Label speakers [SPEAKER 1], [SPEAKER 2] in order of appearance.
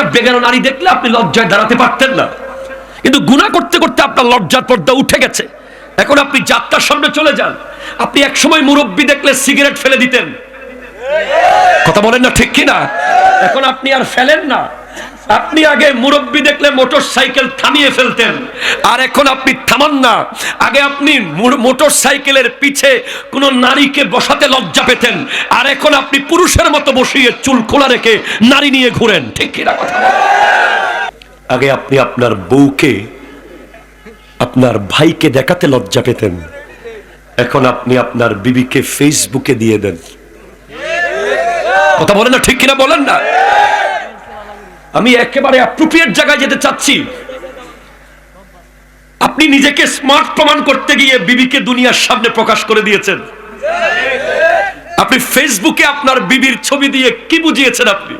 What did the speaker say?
[SPEAKER 1] একটা বেগানো নারী দেখলে আপনি লজ্জায় দাঁড়াতে পারতেন না। কিন্তু গুণা করতে করতে আপনার লজ্জার পর্দা উঠে গেছে। এখন আপনি যাত্রার সামনে চলে যান। আপনি একসময় মুরব্বী দেখলে সিগারেট ফেলে দিতেন। কথা বলেন না ঠিক কিনা? এখন আপনি আর ফেলেন না। আপনি আগে মুরব্বী দেখলে মোটর সাইকেল থামিয়ে ফেলতেন। আর এখন আপনি থামান না। আগে আপনি মোটর সাইকেলের পিছে কোন নারীকে বসাতে লজ্জা পেতেন। আর এখন আপনি পুরুষের মতো বসিয়ে চুল খোলা রেখে নারী নিয়ে ঘুরেন। ঠিক কিনা কথা? আগে আপনি আপনার বউকে, আপনার ভাইকে দেখাতে লজ্জা পেতেন। এখন আপনি আপনার বিবিকে ফেসবুকে দিয়ে দেন। কথা বলেন না, ঠিক কিনা বলেন না? আমি একেবারে অ্যাপ্রোপ্রিয়েট জায়গায় যেতে চাচ্ছি। আপনি নিজেকে স্মার্ট প্রমাণ করতে গিয়ে বিবিকে দুনিয়ার সামনে প্রকাশ করে দিয়েছেন। আপনি ফেসবুকে আপনার বিবির ছবি দিয়ে কি বুঝিয়েছেন আপনি?